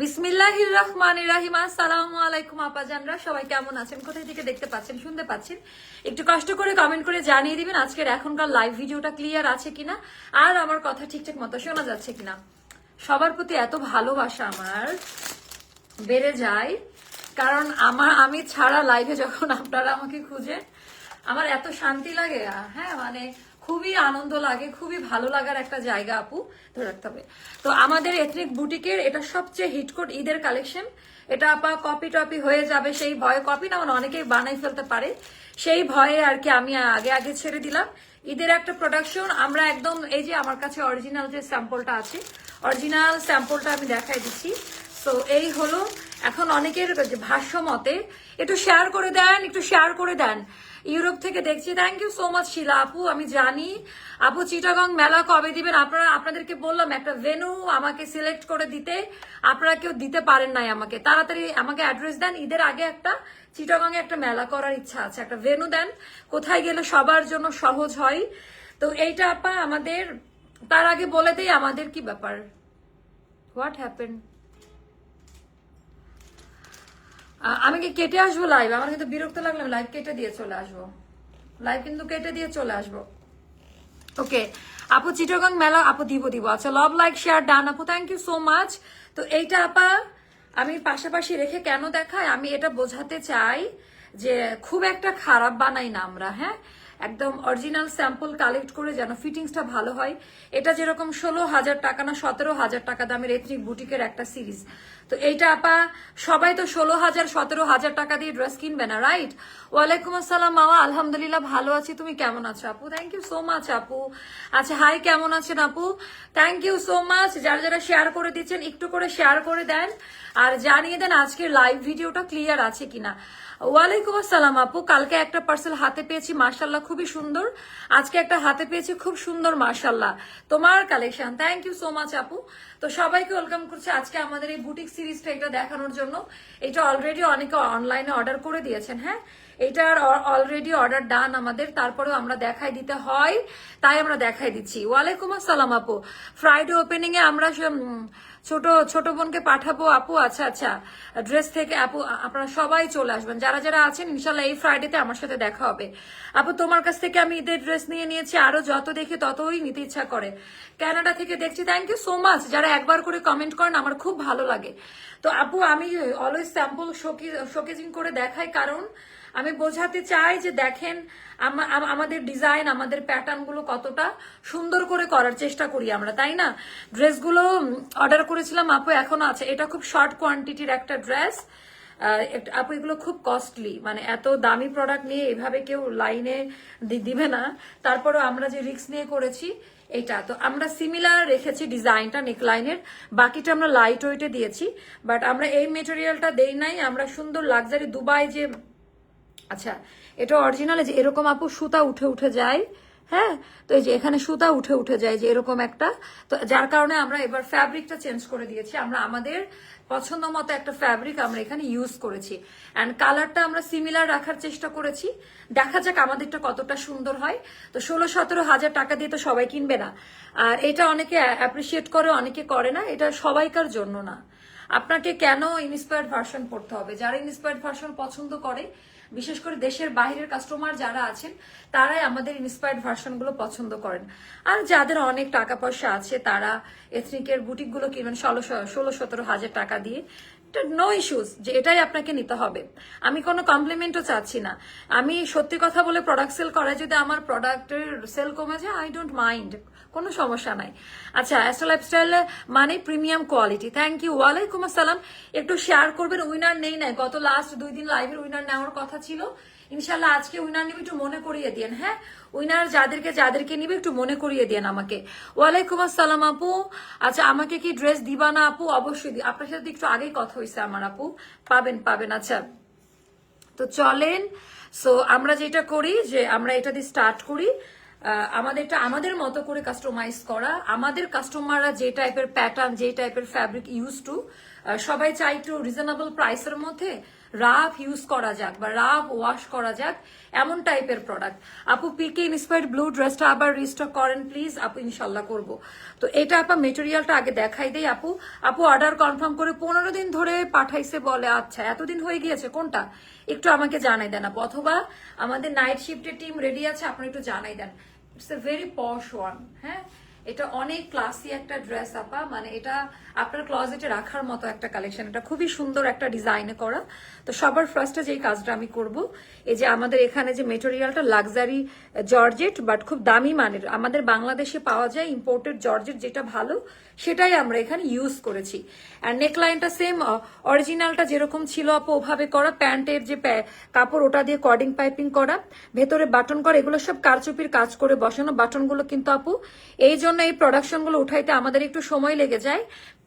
বিসমিল্লাহির রহমান রাহিম। আসসালামু আলাইকুম আপাজানরা। সবাই কেমন আছেন? থেকে দেখতে পাচ্ছেন, শুনতে পাচ্ছেন? একটু কষ্ট করে কমেন্ট করে জানিয়ে দিবেন আজকের এখনকার লাইভ ভিডিওটা ক্লিয়ার আছে কিনা, আর আমার কথা ঠিকঠাক মতো শোনা যাচ্ছে কিনা। সবার প্রতি এত ভালোবাসা আমার বেড়ে যায়, কারণ আমার আমি ছাড়া লাইভে যখন আপনারা আমাকে খুঁজেন, আমার এত শান্তি লাগে। হ্যাঁ মানে খুবই আনন্দ লাগে, খুবই ভালো লাগার একটা জায়গা আপু, ধরে রাখতে হবে। তো আমাদের এথনিক বুটিকের এটা সবচেয়ে হিটকোট ঈদের কালেকশন এটা আপা কপি টপি হয়ে যাবে সেই ভয়ে কপি না মানে অনেকেই বানাই ফেলতে পারে। সেই ভয়ে আর কি আমি আগে আগে ছেড়ে দিলাম। ঈদের একটা প্রোডাকশন আমরা একদম এই যে আমার কাছে অরিজিনাল যে স্যাম্পলটা আছে অরিজিনাল স্যাম্পলটা আমি দেখাই দিচ্ছি। তো এই হলো এখন অনেকের ভাষ্য মতে, একটু শেয়ার করে দেন, একটু শেয়ার করে দেন। ইউরোপ থেকে দেখছি thank you so much Shila আপু, আমি জানি। আপু, চিটাগং মেলা কবে দিবেন? আপনারা, আপনাদেরকে বললাম, একটা ভেনু আমাকে সিলেক্ট করে দিতে। আপনারা কেউ দিতে পারেন নাই আমাকে। তাড়াতাড়ি আমাকে অ্যাড্রেস দেন। ঈদের আগে একটা চিটাগং একটা মেলা করার ইচ্ছা আছে। একটা ভেনু দেন। কোথায় গেলে সবার জন্য সহজ হয়। তো এইটা আপা আমাদের, তার আগে বলে দেই আমাদের কি ব্যাপার? হোয়াট হ্যাপেন আমি কি কেটে আসব লাইভ আমার কিন্তু বিরক্ত লাগল লাইভ কেটে দিয়ে চলে আসব। লাইভ কিন্তু কেটে দিয়ে চলে আসব। ওকে আপু চিটগাং মেলা, আপু দিব দিব। আচ্ছা লাভ লাইক শেয়ার ডান আপু থ্যাংক ইউ সো মাচ তো এইটা আপা, আমি পাশাপাশি রেখে কেন দেখায় আমি এটা বোঝাতে চাই যে খুব একটা খারাপ বানাই না আমরা হ্যাঁ? একদম অরিজিনাল স্যাম্পল কালেক্ট করে যেন ফিটিংসটা ভালো হয়। এটা যেরকম ষোলো হাজার টাকা না, সতেরো হাজার টাকা দামের এথনিক বুটিকের একটা সিরিজ তো এইটা আপা, সবাই তো ষোলো হাজার, সতেরো হাজার টাকা দিয়ে ড্রেস কিনবে না রাইট ওয়ালাইকুম আসসালাম, মামা, আলহামদুলিল্লাহ ভালো আছি। তুমি কেমন আছো আপু? থ্যাংক ইউ সো মাচ আপু। আচ্ছা হাই কেমন আছেন আপু? থ্যাংক ইউ সো মাচ যারা যারা শেয়ার করে দিচ্ছেন, একটু করে শেয়ার করে দেন। আর জানিয়ে দেন আজকের লাইভ ভিডিওটা ক্লিয়ার আছে কিনা। ওয়ালাইকুম আসসালাম আপু। কালকে একটা পার্সেল হাতে পেয়েছি মার্শাল্লাহ খুবই সুন্দর। আজকে একটা হাতে পেয়েছি, খুব সুন্দর মার্শাল্লাহ তোমার collection thank you so much আপু। তো সবাইকে ওয়েলকাম করছি আজকে আমাদের এই বুটিক সিরিজটা এটা দেখানোর জন্য। এটা অলরেডি অনেকে অনলাইনে অর্ডার করে দিয়েছেন হ্যাঁ? এটার অলরেডি অর্ডার ডান আমাদের, তারপরেও আমরা দেখাই দিতে হয়, তাই আমরা দেখাই দিচ্ছি। ওয়ালাইকুম আসসালাম আপু। ফ্রাইডে ওপেনিং এ আমরা ছোট ছোট বোনকে পাঠাবো আপু? আচ্ছা আচ্ছা। ড্রেস থেকে আপু আপনারা সবাই চলে আসবেন। যারা যারা আছেন, ইনশাল্লাহ এই ফ্রাইডেতে আমার সাথে দেখা হবে। আপু, তোমার কাছ থেকে আমি ঈদের ড্রেস নিয়ে নিয়েছি। আরও যত দেখি ততই নিতে ইচ্ছা করে। ক্যানাডা থেকে দেখছি থ্যাংক ইউ সো মাচ যারা একবার করে কমেন্ট করেন, আমার খুব ভালো লাগে। তো আপু, আমি অলওয়েজ স্যাম্পল শোকেজিং করে দেখাই, কারণ আমি বোঝাতে চাই যে দেখেন, আমা- আমাদের ডিজাইন আমাদের প্যাটার্নগুলো কতটা সুন্দর করে করার চেষ্টা করি আমরা, তাই না? ড্রেসগুলো অর্ডার করেছিলাম, আপু এখনও আছে। এটা খুব শর্ট কোয়ান্টিটির একটা ড্রেস আপু এগুলো খুব কস্টলি মানে এত দামি প্রোডাক্ট নিয়ে এভাবে কেউ লাইনে দিবে না। তারপরেও আমরা যে রিক্স নিয়ে করেছি, এটা। তো আমরা সিমিলার রেখেছি ডিজাইনটা নেকলাইনের বাকিটা আমরা লাইট ওয়েটে দিয়েছি। বাট আমরা এই মেটেরিয়ালটা দেই নাই, আমরা সুন্দর লাক্সারি দুবাই যে আচ্ছা এটা অরিজিনাল যে এরকম আপু সুতা উঠে উঠে যায় হ্যাঁ? তো এই যে এখানে সুতা উঠে উঠে যায় যে এরকম একটা। তো যার কারণে আমরা এবার ফ্যাব্রিকটা চেঞ্জ করে দিয়েছি। আমরা আমাদের পছন্দ মতো একটা ফ্যাব্রিক আমরা এখানে ইউজ করেছি। অ্যান্ড কালারটা আমরা সিমিলার রাখার চেষ্টা করেছি। দেখা যাক আমাদেরটা কতটা সুন্দর হয়। তো ষোলো সতেরো হাজার টাকা দিয়ে তো সবাই কিনবে না। আর এটা অনেকে অ্যাপ্রিসিয়েট করে, অনেকে করে না। এটা সবাইকার জন্য না। আপনাকে কেন ইন্সপায়ার্ড ভার্সন পড়তে হবে? যারা ইন্সপায়ার্ড ভার্সন পছন্দ করে বিশেষ করে দেশের বাইরের কাস্টমার যারা আছেন, তারাই আমাদের ইন্সপায়ার্ড ভার্সনগুলো পছন্দ করেন। আর যাদের অনেক টাকা পয়সা আছে, তারা এথনিকের বুটিকগুলো কিনবেন, ষোলো ষোলো সতেরো হাজার টাকা দিয়ে। নো ইস্যুস যে এটাই আপনাকে নিতে হবে। আমি কোনো কমপ্লিমেন্টও চাচ্ছি না। আমি সত্যি কথা বলে প্রোডাক্ট সেল করায় যদি আমার প্রোডাক্টের সেল কমে যায় আই ডোন্ট মাইন্ড কোনো সমস্যা নাই। আচ্ছা অ্যাস্ট্রো লাইফস্টাইল মানে প্রিমিয়াম কোয়ালিটি থ্যাংক ইউ ওয়ালাইকুম আসসালাম। একটু শেয়ার করবেন। উইনার নেই নাই। গত লাস্ট দুই দিন লাইভের উইনার নেওয়ার কথা ছিল। ইনশাল্লাহ আজকে উইনার নিবে একটু মনে করিয়ে দিন হ্যাঁ? উইনার যাদেরকে যাদেরকে নিবে একটু মনে করিয়ে দিন আমাকে। ওয়ালাইকুম আসসালাম আপু। আচ্ছা আমাকে কি ড্রেস দিবা না আপু? অবশ্যই আপনার সাথে একটু আগেই কথা হয়েছে আমার আপু। পাবেন পাবেন আচ্ছা। তো চলেন সো আমরা যেটা করি যে আমরা এটা দিয়ে স্টার্ট করি। আমাদেরটা, আমাদের মতো করে কাস্টমাইজ করা। আমাদের কাস্টমাররা যে টাইপের প্যাটার্ন যে টাইপের ফ্যাব্রিক ইউজ টু সবাই চাই একটু রিজনেবল প্রাইসের মধ্যে রাফ ইউজ করা যাক বা রাফ ওয়াশ করা যাক, এমন টাইপের প্রোডাক্ট আপু পিকে ইন্সপায়ার্ড ব্লু ড্রেসটা আবার রিস্টক করেন প্লিজ আপু ইনশাল্লাহ করব। তো এটা আপা মেটেরিয়ালটা আগে দেখাই দেই আপু। আপু অর্ডার কনফার্ম করে পনেরো দিন ধরে পাঠাইছে বলে আচ্ছা এতদিন হয়ে গিয়েছে কোনটা? একটু আমাকে জানাই দেন আপু। অথবা আমাদের নাইট শিফটের টিম রেডি আছে আপনি একটু জানাই দেন। It's a very posh one হ্যাঁ? এটা অনেক ক্লাসি একটা ড্রেস আপা। মানে এটা আপনার ক্লজেটে রাখার মতো একটা কালেকশন এটা খুবই সুন্দর একটা ডিজাইনে করা। তো সবার ফার্স্টে যেই কাজটা আমি করব, এই যে আমাদের এখানে যে মেটেরিয়ালটা লাক্সারি জর্জেট বাট খুব দামি মানের। আমাদের বাংলাদেশে পাওয়া যায় ইম্পোর্টেড জর্জেট যেটা ভালো, সেটাই আমরা এখানে ইউজ করেছি। আর নেকলাইনটা সেম অরিজিনালটা যেরকম ছিল আপু, ওভাবে করা। প্যান্টের যে কাপড়, ওটা দিয়ে কর্ডিং পাইপিং করা। ভেতরে বাটন করা, এগুলো সব কারচুপির কাজ করে বসানো। বাটনগুলো কিন্তু আপু, এই জন্য এই প্রোডাকশনগুলো উঠাইতে আমাদের একটু সময় লেগে যায়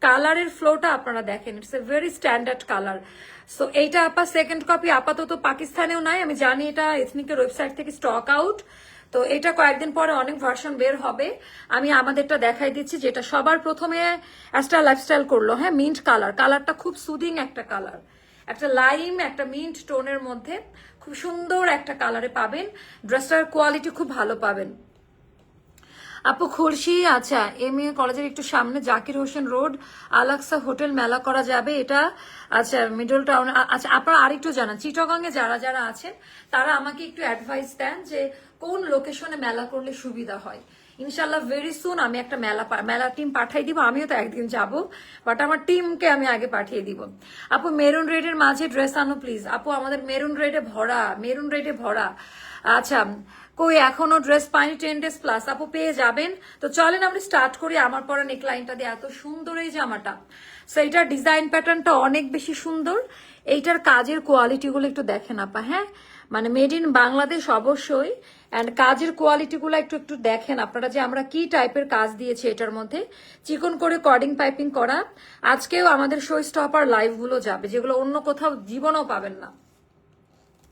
কালারের ফ্লোটা আপনারা দেখেন it's a very standard colour so এইটা আপা সেকেন্ড কপি আপাতত পাকিস্তানেও নাই, আমি জানি এটা এথনিকের ওয়েবসাইট থেকে স্টক আউট তো এটা কয়েকদিন পরে অনেক ভার্সন বের হবে। আমি আমাদেরটা দেখাই দিচ্ছি, যেটা সবার প্রথমে একটা লাইফস্টাইল করল। হ্যাঁ মিন্ট কালার কালারটা খুব সুদিং একটা কালার একটা লাইম একটা মিন্ট টোনের মধ্যে খুব সুন্দর একটা কালারে পাবেন। ড্রেসটার কোয়ালিটি খুব ভালো পাবেন। আপু খুলশি আচ্ছা এম এ কলেজের একটু সামনে জাকির হোসেন রোড, আলাক্সা হোটেল মেলা করা যাবে এটা। আচ্ছা মিডল টাউন আচ্ছা আপনারা আরেকটু জানান চিটগঙ্গে যারা যারা আছেন, তারা আমাকে একটু অ্যাডভাইস দেন যে কোন লোকেশনে মেলা করলে সুবিধা হয়। ইনশাল্লাহ ভেরি সুন আমি একটা মেলা মেলা টিম পাঠাই দিব, আমিও তো একদিন যাব বাট আমার টিমকে আমি আগে পাঠিয়ে দিব। আপু মেরুন রেডের মাঝে ড্রেস আনো প্লিজ আপু, আমাদের মেরুন রেডে ভরা মেরুন রেডে ভরা। আচ্ছা কই, এখনও ড্রেস পাইনি টেন ডেজ প্লাস আপু পেয়ে যাবেন। তো চলেন আমরা স্টার্ট করি আমার পরা নেকলাইনটা দিয়ে। এত সুন্দর এই জামাটা। সো এইটার ডিজাইন প্যাটার্নটা অনেক বেশি সুন্দর। এইটার কাজের কোয়ালিটিগুলো একটু দেখেন আপা হ্যাঁ? মানে মেড ইন বাংলাদেশ অবশ্যই। অ্যান্ড কাজের কোয়ালিটিগুলো একটু একটু দেখেন আপনারা যে আমরা কি টাইপের কাজ দিয়েছি এটার মধ্যে। চিকন করে কর্ডিং পাইপিং করা। আজকেও আমাদের শো স্টপার লাইভগুলো যাবে, যেগুলো অন্য কোথাও জীবনেও পাবেন না।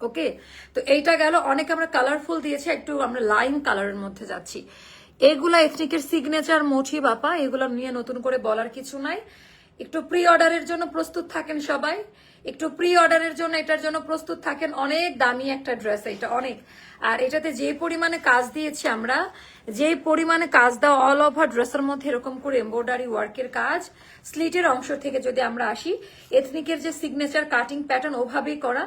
ওকে তো এইটা গেল, অনেক আমরা কালারফুল দিয়েছি, একটু আমরা লাইন কালারের মধ্যে যাচ্ছি। এগুলা এথনিকের সিগনেচার মুঠি বাপা, এগুলো নিয়ে নতুন করে বলার কিছু নাই। একটু প্রি অর্ডারের জন্য প্রস্তুত থাকেন সবাই। একটু প্রি অর্ডারের জন্য এটার জন্য প্রস্তুত থাকেন। অনেক দামি একটা ড্রেস এটা অনেক। আর এটাতে যে পরিমাণে কাজ দিয়েছি আমরা, যে পরিমাণে কাজ দেওয়া অল ওভার ড্রেসের মধ্যে এরকম করে এমব্রয়ডারি ওয়ার্কের কাজ স্লিটের অংশ থেকে যদি আমরা আসি এথনিকের যে সিগনেচার কাটিং প্যাটার্ন ওভাবেই করা।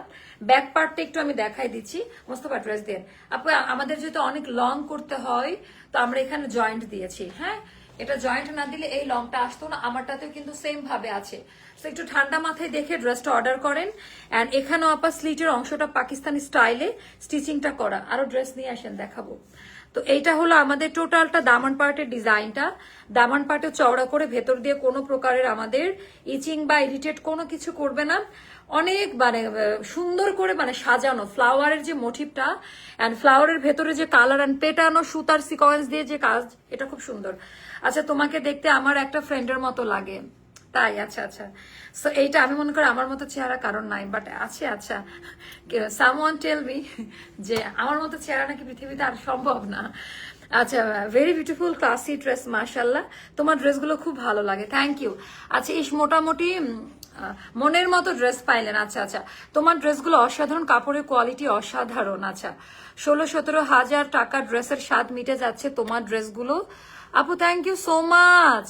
ব্যাক পার্টটা একটু আমি দেখাই দিচ্ছি। মোস্তফা ড্রেস দেন। আপু আমাদের যেহেতু অনেক লং করতে হয়, তো আমরা এখানে জয়েন্ট দিয়েছি হ্যাঁ? এটা জয়েন্ট না দিলে এই লংটা আসতো না, আমারটাতেও কিন্তু সেম ভাবে আছে। একটু ঠান্ডা মাথায় দেখে ড্রেসটা অর্ডার করেন। অ্যান্ড এখানেও আপা স্লিটের অংশটা পাকিস্তানি স্টাইলে স্টিচিংটা করা। আরও ড্রেস নিয়ে আসেন, দেখাবো। তো এইটা হলো আমাদের টোটালটা দামান পার্টের ডিজাইনটা দামান পার্টে চওড়া করে ভেতর দিয়ে কোনো প্রকারের আমাদের ইচিং বা ইরিটেট কোনো কিছু করবে না। অনেক মানে সুন্দর করে মানে সাজানো। ফ্লাওয়ারের যে মোটিভটা অ্যান্ড ফ্লাওয়ারের ভেতরে যে কালার অ্যান্ড পেটানো সুতার সিকোয়েন্স দিয়ে যে কাজ, এটা খুব সুন্দর। আচ্ছা তোমাকে দেখতে আমার একটা ফ্রেন্ডের মতো লাগে। তাই আচ্ছা আচ্ছা। সো এইটা আমি মনে করি আমার মতো চেহারা কারণ নাই বাট আছে আচ্ছা। সামওয়ান টেল মি যে আমার মতো চেহারা নাকি পৃথিবীতে আর সম্ভব না। আচ্ছা ভেরি বিউটিফুল ক্লাসি ড্রেস মার্শাল্লাহ তোমার ড্রেসগুলো খুব ভালো লাগে থ্যাংক ইউ আচ্ছা ইস, মোটামুটি মনের মতো ড্রেস পাইলেন আচ্ছা আচ্ছা। তোমার ড্রেসগুলো অসাধারণ, কাপড়ের কোয়ালিটি অসাধারণ আচ্ছা। ষোলো, সতেরো হাজার টাকা ড্রেসের স্বাদ মিটে যাচ্ছে তোমার ড্রেসগুলো আপু thank you so much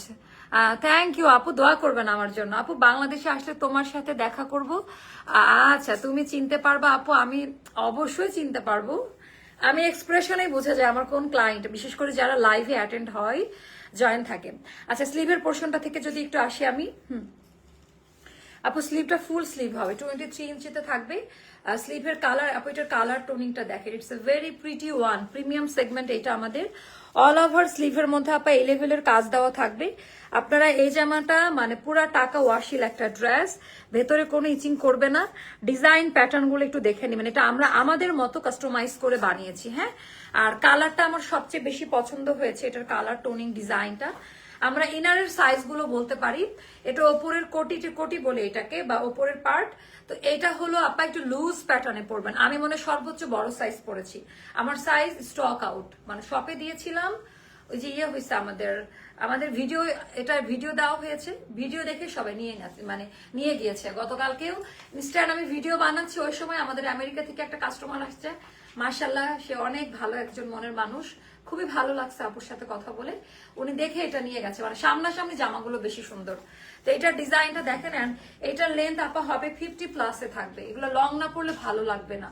thank you আপু, দোয়া করবেন আমার জন্য। আপু, বাংলাদেশে আসলে তোমার সাথে দেখা করব। আচ্ছা তুমি চিনতে পারবা, আপু, আমি অবশ্যই চিনতে পারব। আমি এক্সপ্রেশনেই বোঝা যায় আমার কোন ক্লায়েন্ট বিশেষ করে যারা লাইভে অ্যাটেন্ড হয় জয়েন থাকে। আচ্ছা স্লিভের পোর্শনটা থেকে যদি একটু আসি আমি, হুম। আপু স্লিভটা ফুল স্লিভ হবে টোয়েন্টি থ্রি ইঞ্চিতে থাকবে। স্লিভের কালার আপু, এটার কালার টোনিংটা দেখেন। It's a very pretty one premium segment এটা আমাদের। অল ওভার স্লিভের মধ্যে আপা এই লেভেলের কাজ দেওয়া থাকবে। আপনারা এই জামাটা মানে পুরা টাকা ওয়াশিল একটা ড্রেস ভেতরে কোনো ইচিং করবে না। ডিজাইন প্যাটার্নগুলো একটু দেখে নেবেন। এটা আমরা আমাদের মতো কাস্টমাইজ করে বানিয়েছি হ্যাঁ? আর কালারটা আমার সবচেয়ে বেশি পছন্দ হয়েছে, এটার কালার টোনিং ডিজাইনটা আমরা ইনারের সাইজগুলো বলতে পারি। এটা ওপরের কোটি কোটি বলে এটাকে, বা ওপরের পার্ট তো এটা হলো, আপা একটু লুজ প্যাটার্নে পড়বেন আমি মনে সর্বোচ্চ বড় সাইজ পড়েছি আমার সাইজ স্টক আউট মানে শপে দিয়েছিলাম, ওই যে ইয়ে হয়েছে আমাদের আমাদের ভিডিও এটা ভিডিও দেওয়া হয়েছে। ভিডিও দেখে সবাই নিয়ে গেছে মানে নিয়ে গিয়েছে। গতকালকেও ইনস্টাগ্রামে ভিডিও বানাচ্ছি, ওই সময় আমাদের আমেরিকা থেকে একটা কাস্টমার আসছে। মার্শাল্লাহ সে অনেক ভালো একজন মনের মানুষ। খুবই ভালো লাগছে আপুর সাথে কথা বলে। উনি দেখে এটা নিয়ে গেছে মানে সামনাসামনি জামাগুলো বেশি সুন্দর। তো এটার ডিজাইনটা দেখে নেন এটার লেন্থ আপা হবে ফিফটি প্লাসে থাকবে। এগুলো লং না পড়লে ভালো লাগবে না।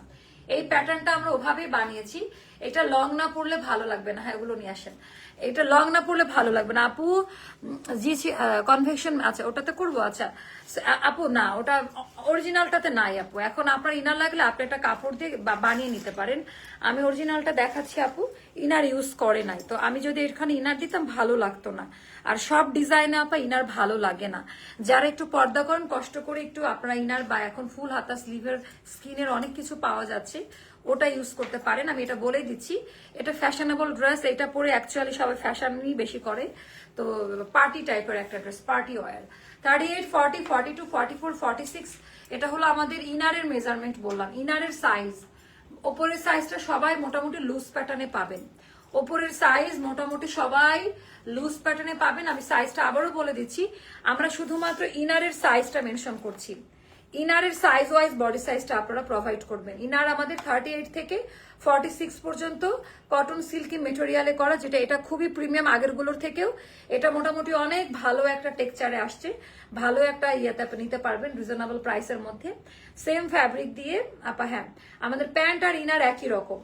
এই প্যাটার্নটা আমরা ওভাবেই বানিয়েছি। এটা লং না পড়লে ভালো লাগবে না। হ্যাঁ এগুলো নিয়ে আসেন। এটা লং না পড়লে ভালো লাগবে না। আপু জি কনভেকশন আচ্ছা ওটাতে করব আচ্ছা। আপু, না, ওটা অরিজিনালটাতে নাই, আপু। এখন আপনার ইনার লাগলে আপনি একটা কাপড় দিয়ে বানিয়ে নিতে পারেন। আমি অরিজিনালটা দেখাচ্ছি, আপু। ইনার ইউজ করে নাই। তো আমি যদি এখানে ইনার দিতাম, ভালো লাগতো না। আর সব ডিজাইনে আপা ইনার ভালো লাগে না। যারা একটু পর্দা করেন, কষ্ট করে একটু আপনারা ইনার বা এখন ফুল হাতা স্লিভের স্কিনের অনেক কিছু পাওয়া যাচ্ছে। ওটা ইউজ করতে পারেন, আমি এটা বলেই দিচ্ছি। এটা ফ্যাশনেবল ড্রেস এটা পরে অ্যাকচুয়ালি সবাই ফ্যাশনই বেশি করে। তো পার্টি টাইপের একটা dress party wear thirty eight forty forty two forty four forty six এটা হলো আমাদের ইনারের মেজারমেন্ট বললাম। ইনারের সাইজ ওপরের সাইজটা সবাই মোটামুটি লুজ প্যাটার্নে পাবেন। ওপরের সাইজ মোটামুটি সবাই লুজ প্যাটার্নে পাবেন। আমি সাইজটা আবারও বলে দিচ্ছি। আমরা শুধুমাত্র ইনারের সাইজটা মেনশন করছি। ইনারের সাইজ ওয়াইজ বডি সাইজটা আপনারা প্রোভাইড করবেন। ইনার আমাদের থার্টি এইট থেকে ফর্টি সিক্স পর্যন্ত কটন সিল্কি মেটেরিয়ালে করা, যেটা এটা খুবই প্রিমিয়াম আগেরগুলোর থেকেও। এটা মোটামুটি অনেক ভালো একটা টেক্সচারে আসছে। ভালো একটা ইয়েতে আপনি নিতে পারবেন রিজনেবল প্রাইসের মধ্যে। সেম ফ্যাব্রিক দিয়ে, আপা হ্যাঁ আমাদের প্যান্ট আর ইনার একই রকম।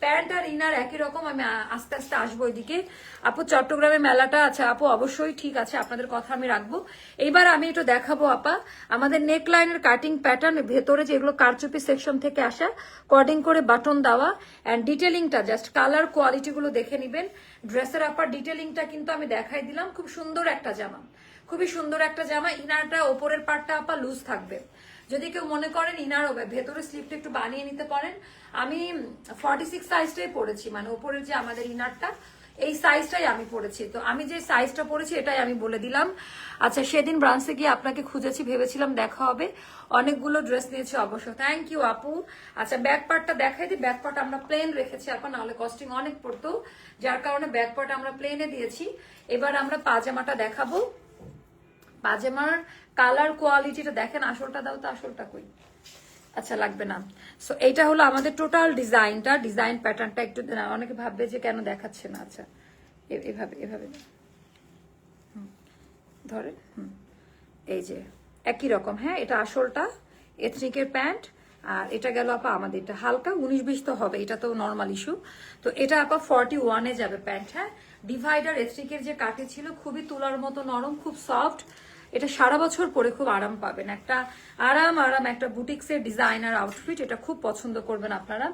প্যান্ট আর ইনার একই রকম, আমি আস্তে আস্তে আসব ওইদিকে। আপু, চট্টগ্রামে মেলাটা আছে। আপু, অবশ্যই ঠিক আছে, আপনাদের কথা আমি রাখব। এইবার আমি একটু দেখাবো, আপা। আমাদের নেক লাইনের কাটিং প্যাটার্ন ভেতরে যেগুলো কারচুপি সেকশন থেকে আসা কর্ডিং করে বাটন দেওয়া অ্যান্ড ডিটেলিংটা জাস্ট কালার কোয়ালিটিগুলো দেখে নিবেন। ড্রেসের আপার ডিটেলিংটা কিন্তু আমি দেখাই দিলাম। খুব সুন্দর একটা জামা। খুবই সুন্দর একটা জামা। ইনারটা ওপরের পার্টটা আপা লুজ থাকবে। যদি কেউ মনে করেন ইনার হবে ভেতরে স্লিপটা একটু বানিয়ে নিতে পারেন। আমি ফর্টি সিক্স সাইজটাই পরেছি মানে ওপরের যে আমাদের ইনারটা, এই সাইজটাই আমি পরেছি। তো আমি যে সাইজটা পরেছি, এটাই আমি বলে দিলাম। আচ্ছা সেদিন ব্রাঞ্চে গিয়ে আপনাকে খুঁজেছি, ভেবেছিলাম দেখা হবে। অনেকগুলো ড্রেস নিয়েছি অবশ্য। থ্যাংক ইউ আপু। আচ্ছা ব্যাক পার্টটা দেখাই দিই। ব্যাক পার্ট আমরা প্লেন রেখেছি, এখন নাহলে কস্টিং অনেক পড়তো। যার কারণে ব্যাক পার্ট আমরা প্লেনে দিয়েছি। এবার আমরা পাজামাটা দেখাবো। পাজামার কালার কোয়ালিটিটা দেখেন, আসলটা দাও তো, আসলটা কই? আচ্ছা লাগবে না। সো এইটা হলো আমাদের টোটাল ডিজাইনটা, ডিজাইন প্যাটার্নটা একটু অনেকে ভাববে যে কেন দেখাচ্ছে না। আচ্ছা এভাবে এভাবে। ধরে, হুম। এই যে, একই রকম হ্যাঁ এটা আসলটা এথনিকের প্যান্ট, আর এটা গেল আপা আমাদের এটা হালকা উনিশ বিশ তো হবে, এটা তো নর্মাল ইস্যু তো এটা আপা ফর্টি ওয়ানে যাবে প্যান্ট হ্যাঁ। ডিভাইডার এথনিকের যে কাটে ছিল, খুবই তুলার মতো নরম, খুব সফট এটা সারা বছর পরে খুব আরাম পাবেন। একটা আরাম আরাম, একটা বুটিক্সের ডিজাইনার আউটফিট এটা খুব পছন্দ করবেন আপনারা।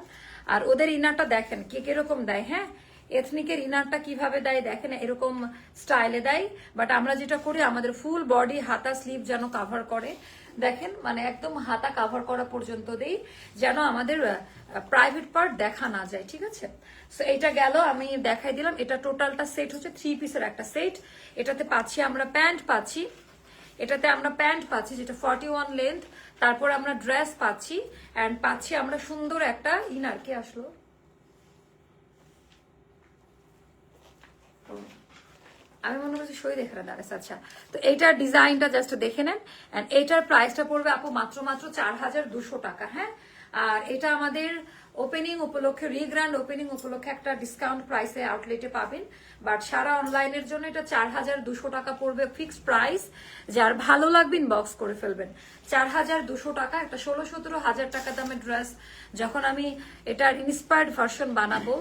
আর ওদের ইনারটা দেখেন, কে কীরকম দেয় হ্যাঁ? এথনিকের ইনারটা কীভাবে দেয়, দেখেন, এরকম স্টাইলে দেয়। বাট আমরা যেটা করি, আমাদের ফুল বডি হাতা স্লিভ যেন কাভার করে। দেখেন মানে একদম হাতা কাভার করা পর্যন্ত দেই, যেন আমাদের প্রাইভেট পার্ট দেখা না যায়, ঠিক আছে? সো এটা গেল, আমি দেখাই দিলাম। এটা টোটালটা সেট হচ্ছে থ্রি পিসের একটা সেট এটাতে পাচ্ছি আমরা প্যান্ট পাচ্ছি এটাতে আমরা প্যান্ট পাচ্ছি, যেটা ফর্টি ওয়ান লেন্থ তারপর আমরা ড্রেস পাচ্ছি অ্যান্ড পাচ্ছি আমরা সুন্দর একটা ইনার কে আসলো? আমি মনে করছি সই দেখে না দাঁড়াচ্ছে আচ্ছা। তো এইটার ডিজাইনটা জাস্ট দেখে নেন এইটার প্রাইসটা পড়বে আপু মাত্র মাত্র চার হাজার দুশো টাকা হ্যাঁ? আর এটা আমাদের ওপেনিং উপলক্ষে রিগ্র্যান্ড ওপেনিং উপলক্ষে একটা ডিসকাউন্ট প্রাইসে আউটলেটে পাবেন। বাট সারা অনলাইনের জন্য এটা চার হাজার দুশো টাকা পড়বে ফিক্সড প্রাইস যার ভালো লাগবে ইনবক্স করে ফেলবেন। চার হাজার দুশো টাকা, একটা ষোলো সতেরো হাজার টাকা দামের ড্রেস যখন আমি এটার ইন্সপায়ার্ড ভার্সন বানাবো,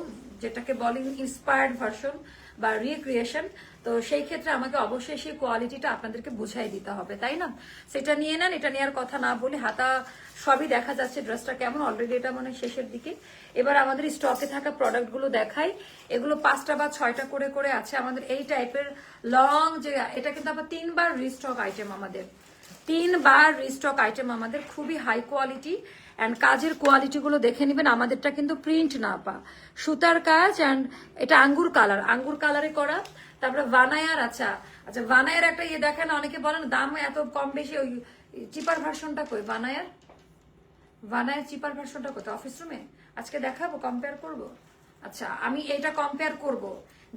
যেটাকে বলে ইন্সপায়ার্ড ভার্সন বা রিক্রিয়েশন তো সেই ক্ষেত্রে আমাকে অবশ্যই সেই কোয়ালিটিটা আপনাদেরকে বুঝাই দিতে হবে, তাই না? সেটা নিয়ে নেন, এটা নেওয়ার কথা না বলে হাতা সবই দেখা যাচ্ছে ড্রেসটা কেমন অলরেডি এটা মানে শেষের দিকে। এবার আমাদের স্টকে থাকা প্রোডাক্টগুলো দেখাই। এগুলো পাঁচটা বা ছয়টা করে করে আছে আমাদের এই টাইপের লং যে, এটা কিন্তু আবার তিনবার রিস্টক আইটেম আমাদের। তিনবার রিস্টক আইটেম আমাদের, খুবই হাই কোয়ালিটি অ্যান্ড কাজের কোয়ালিটিগুলো দেখে নেবেন, আমাদেরটা কিন্তু প্রিন্ট না পা। সুতার কাজ অ্যান্ড এটা আঙ্গুর কালার আঙ্গুর কালারে করা। তারপরে ভানায়ার আচ্ছা আচ্ছা ভানায়ার একটা ইয়ে দেখেন, অনেকে বলেন দাম এত কম বেশি, ওই চিপার ভার্সনটা কই? ভানায়ার? ভানায়ার চিপার ভার্সনটা কোথায় অফিস রুমে আজকে দেখাবো কম্পেয়ার করব। আচ্ছা আমি এটা কম্পেয়ার করব।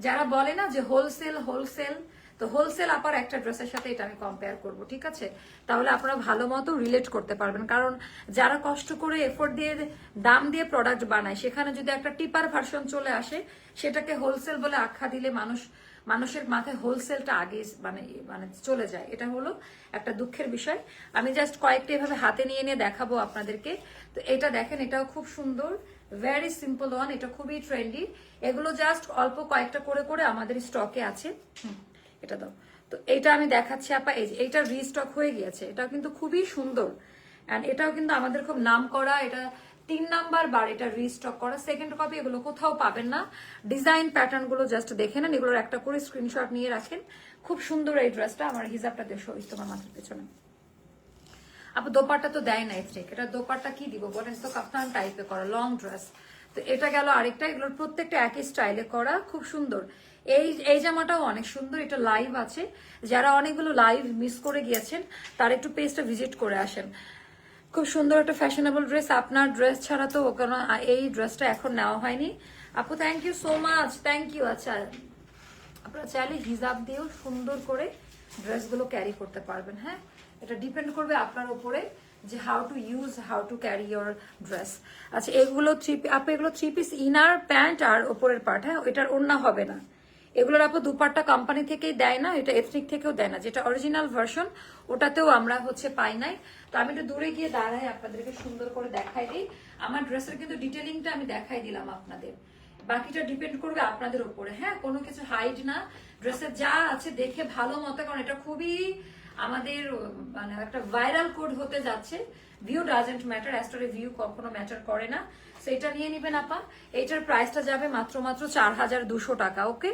যারা বলে না যে হোলসেল হোলসেল তো হোলসেল আপার একটা ড্রেসের সাথে এটা আমি কম্পেয়ার করব, ঠিক আছে? তাহলে আপনারা ভালো মতো রিলেট করতে পারবেন। কারণ যারা কষ্ট করে এফোর্ট দিয়ে, দাম দিয়ে প্রোডাক্ট বানায়, সেখানে যদি একটা টিপার ভার্সন চলে আসে, সেটাকে হোলসেল বলে আখ্যা দিলে মানুষ মানুষের মাথায় হোলসেলটা আগে মানে মানে চলে যায়। এটা হলো একটা দুঃখের বিষয়। আমি জাস্ট কয়েকটা এভাবে হাতে নিয়ে নিয়ে দেখাবো আপনাদেরকে। তো এটা দেখেন, এটাও খুব সুন্দর। ভেরি সিম্পল ওয়ান এটা খুবই ট্রেন্ডি এগুলো জাস্ট অল্প কয়েকটা করে করে আমাদের স্টকে আছে। এটা দাও। তো এটা আমি দেখাচ্ছি, আপা। এই যে, এইটা রিস্টক হয়ে গিয়েছে। এটাও কিন্তু খুবই সুন্দর। অ্যান্ড এটাও কিন্তু আমাদের খুব নাম করা এটা তিন নাম্বার বার এটা রিস্টক করা। সেকেন্ড কপি এগুলো কোথাও পাবেন না। ডিজাইন প্যাটার্নগুলো জাস্ট দেখে নেন। এগুলোর একটা করে স্ক্রিনশট নিয়ে রাখেন। খুব সুন্দর এই ড্রেসটা আমার হিজাবটা দেশ তোমার মাথার পেছনে। আপু দোপারটা তো দেয় না এথনিক এটা দোপারটা কি দিব বলেন? তো কাফতান টাইপে করা লং ড্রেস তো এটা গেল আরেকটা। এগুলোর প্রত্যেকটা একই স্টাইলে করা। খুব সুন্দর। এই এই জামাটাও অনেক সুন্দর। এটা লাইভ আছে। যারা অনেকগুলো লাইভ মিস করে গিয়েছেন, তারা একটু পেজটা ভিজিট করে আসেন। খুব সুন্দর একটা ফ্যাশনেবল ড্রেস আপনার ড্রেস ছাড়া তো ওখানে এই ড্রেসটা এখন নেওয়া হয়নি। আপু thank you so much thank you আচ্ছা। আপনারা চাইলে হিজাব দিয়েও সুন্দর করে ড্রেসগুলো ক্যারি করতে পারবেন হ্যাঁ? এটা ডিপেন্ড করবে আপনার উপরে যে how to use how to carry your dress আচ্ছা এগুলো থ্রি আপু, এগুলো থ্রি পিস ইনার প্যান্ট আর ওপরের পার্ট হ্যাঁ? এটার ওড়না হবে না। এগুলোর আপু দুপাট্টা কোম্পানি থেকেই দেয় না, এটা এথনিক থেকেও দেয় না। যেটা অরিজিনাল ভার্সন ওটাতেও আমরা হচ্ছে পাই নাই। তো আমি একটু দূরে গিয়ে দাঁড়াই, আপনাদেরকে সুন্দর করে দেখাই দিই। আমার ড্রেসের কিন্তু ডিটেলিংটা আমি দেখাই দিলাম আপনাদের। বাকিটা ডিপেন্ড করবে আপনাদের উপরে হ্যাঁ? কোনো কিছু হাইড না। ড্রেসের যা আছে দেখে ভালো মতো, কারণ এটা খুবই আমাদের মানে একটা ভাইরাল কোড হতে যাচ্ছে। ভিউ ডাজেন্ট ম্যাটার অ্যাস্টোরে ভিউ কখনো ম্যাটার করে না। এটা নিয়ে নিবেন আপা। এইটার প্রাইসটা যাবে মাত্র মাত্র চার হাজার দুশো টাকা ওকে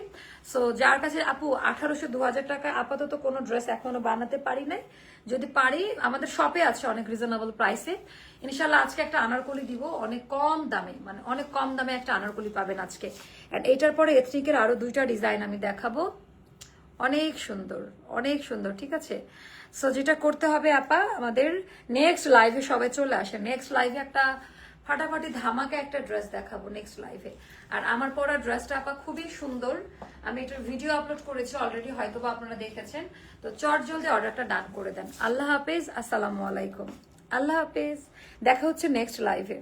সো যার কাছে আপু আঠারোশো দু হাজার টাকা, আপাতত কোনো ড্রেস এখনও বানাতে পারি নাই। যদি পারি, আমাদের শপে আছে অনেক রিজনেবল প্রাইসে ইনশাল্লাহ আজকে একটা আনারকলি দিব, অনেক কম দামে মানে অনেক কম দামে একটা আনারকলি পাবেন আজকে। এইটার পরে এথনিকের আরও দুইটা ডিজাইন আমি দেখাবো। অনেক সুন্দর অনেক সুন্দর, ঠিক আছে? সো যেটা করতে হবে আপা, আমাদের নেক্সট লাইভে সবাই চলে আসে। নেক্সট লাইভে একটা ফাটাফাটি ধামাকে একটা ড্রেস দেখাবো নেক্সট লাইভে আর আমার পরা ড্রেসটা আপা খুবই সুন্দর। আমি এটার ভিডিও আপলোড করেছি অলরেডি হয়তো বা আপনারা দেখেছেন। তো চট জলদি অর্ডারটা ডান করে দেন। আল্লাহ হাফেজ, আসসালামু আলাইকুম। আল্লাহ হাফেজ। দেখা হচ্ছে নেক্সট লাইভে